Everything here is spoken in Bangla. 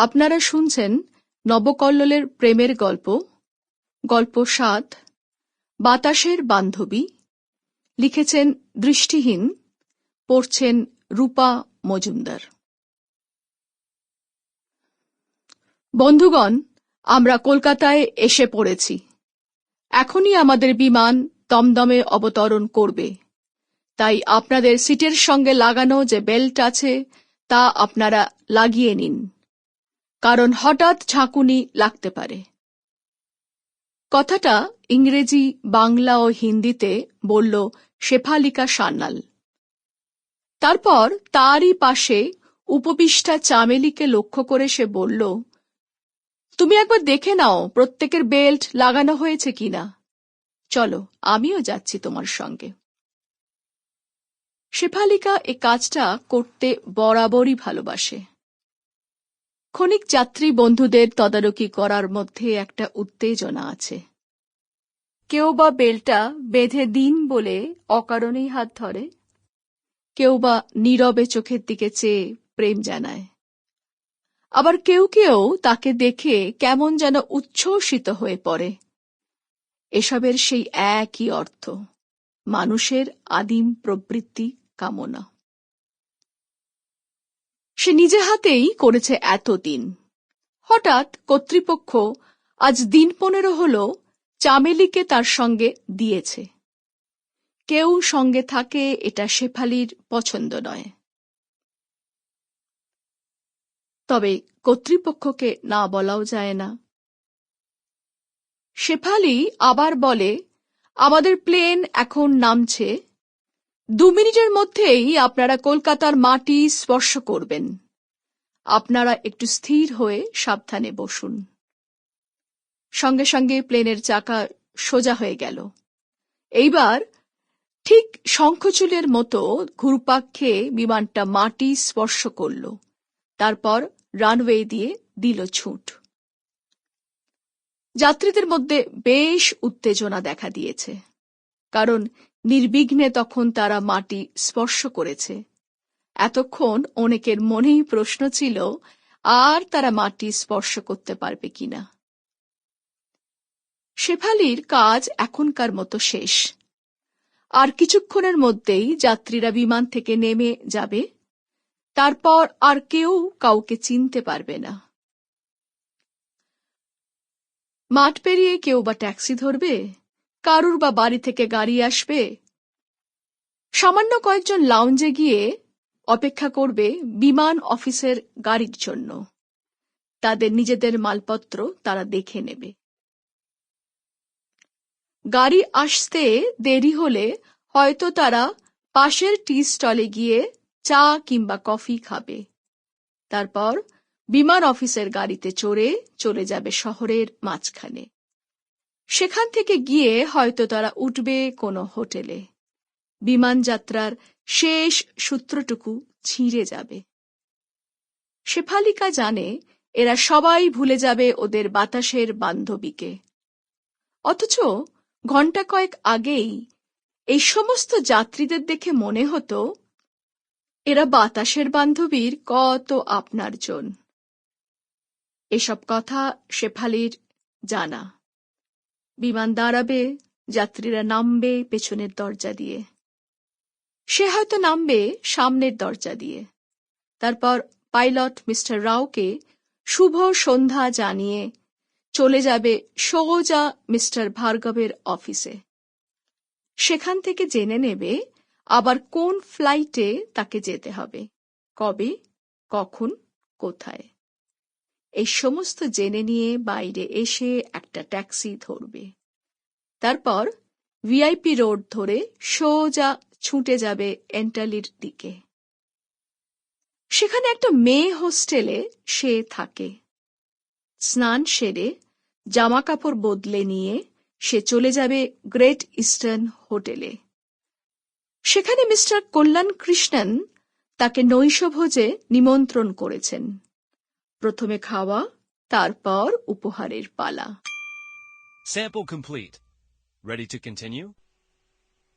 আপনারা শুনছেন নবকল্লোলের প্রেমের গল্প গল্প সাত, বাতাসের বান্ধবী, লিখেছেন দৃষ্টিহীন, পড়ছেন রূপা মজুমদার। বন্ধুগণ, আমরা কলকাতায় এসে পড়েছি। এখনই আমাদের বিমান দমদমে অবতরণ করবে। তাই আপনাদের সিটের সঙ্গে লাগানো যে বেল্ট আছে, তা আপনারা লাগিয়ে নিন। কারণ হঠাৎ ঝাঁকুনি লাগতে পারে। কথাটা ইংরেজি, বাংলা ও হিন্দিতে বলল শেফালিকা সান্যাল। তারপর তারই পাশে উপবিষ্টা চামেলিকে লক্ষ্য করে সে বলল, তুমি একবার দেখে নাও প্রত্যেকের বেল্ট লাগানো হয়েছে কিনা। চলো, আমিও যাচ্ছি তোমার সঙ্গে। শেফালিকা এ কাজটা করতে বরাবরই ভালোবাসে। ক্ষণিক যাত্রী বন্ধুদের তদারকি করার মধ্যে একটা উত্তেজনা আছে। কেউ বা বেলটা বেঁধে দিন বলে অকারণেই হাত ধরে। কেউ বা নীরবে চোখের দিকে চেয়ে প্রেম জানায়। আবার কেউ কেউ তাকে দেখে কেমন যেন উচ্ছ্বসিত হয়ে পড়ে। এসবের সেই একই অর্থ, মানুষের আদিম প্রবৃত্তি কামনা। সে নিজে হাতেই করেছে এতদিন। হঠাৎ কর্তৃপক্ষ আজ দিন পনেরো হল চামেলিকে তার সঙ্গে দিয়েছে। কেউ সঙ্গে থাকে এটা শেফালির পছন্দ নয়। তবে কর্তৃপক্ষকে না বলাও যায় না। শেফালি আবার বলে, আমাদের প্লেন এখন নামছে দু মিনিটের মধ্যেই আপনারা কলকাতার মাটি স্পর্শ করবেন। আপনারা একটু স্থির হয়ে সাবধানে বসুন। সঙ্গে সঙ্গে প্লেনের চাকা সোজা হয়ে গেল। এইবার ঠিক শঙ্খচুলের মতো ঘুরপাক খেয়ে বিমানটা মাটি স্পর্শ করল। তারপর রানওয়ে দিয়ে দিল ছুট। যাত্রীদের মধ্যে বেশ উত্তেজনা দেখা দিয়েছে। কারণ নির্বিঘ্নে তখন তারা মাটি স্পর্শ করেছে। এতক্ষণ অনেকের মনেই প্রশ্ন ছিল, আর তারা মাটি স্পর্শ করতে পারবে কিনা? শেফালির কাজ এখনকার মতো শেষ। আর কিছুক্ষণের মধ্যেই যাত্রীরা বিমান থেকে নেমে যাবে। তারপর আর কেউ কাউকে চিনতে পারবে না। মাঠ পেরিয়ে কেউ বা ট্যাক্সি ধরবে? কারুর বা বাড়ি থেকে গাড়ি আসবে? সামান্য কয়েকজন লাউঞ্জে গিয়ে অপেক্ষা করবে বিমান অফিসের গাড়ির জন্য। তাদের নিজেদের মালপত্র তারা দেখে নেবে। গাড়ি আসতে দেরি হলে হয়তো তারা পাশের টি স্টলে গিয়ে চা কিংবা কফি খাবে। তারপর বিমান অফিসের গাড়িতে চড়ে চলে যাবে শহরের মাঝখানে। সেখান থেকে গিয়ে হয়তো তারা উঠবে কোনো হোটেলে। বিমানযাত্রার শেষ সূত্রটুকু ছিঁড়ে যাবে। শেফালিকা জানে এরা সবাই ভুলে যাবে ওদের বাতাসের বান্ধবীকে। অথচ ঘণ্টা কয়েক আগেই এই সমস্ত যাত্রীদের দেখে মনে হতো, এরা বাতাসের বান্ধবীর কত আপনার জন এসব কথা শেফালির জানা। বিমান দাঁড়াবে, যাত্রীরা নামবে পেছনের দরজা দিয়ে। সে হয়তো নামবে সামনের দরজা দিয়ে। তারপর পাইলট মিস্টার রাওকে শুভ সন্ধ্যা জানিয়ে চলে যাবে সোজা মিস্টার ভার্গবের অফিসে। সেখান থেকে জেনে নেবে আবার কোন ফ্লাইটে তাকে যেতে হবে, কবে, কখন, কোথায়। এই সমস্ত জেনে নিয়ে বাইরে এসে একটা ট্যাক্সি ধরবে। তারপর ভিআইপি রোড ধরে সোজা ছুটে যাবে এন্টালির দিকে। সেখানে একটা মেয়ে হোস্টেলে সে থাকে। স্নান সেরে জামা কাপড় বদলে নিয়ে সে চলে যাবে গ্রেট ইস্টার্ন হোটেলে। সেখানে মিস্টার কল্যাণ কৃষ্ণন তাকে নৈশভোজে নিমন্ত্রণ করেছেন। প্রথমে খাওয়া তারপর উপহারের পালা Sample complete. Ready to continue?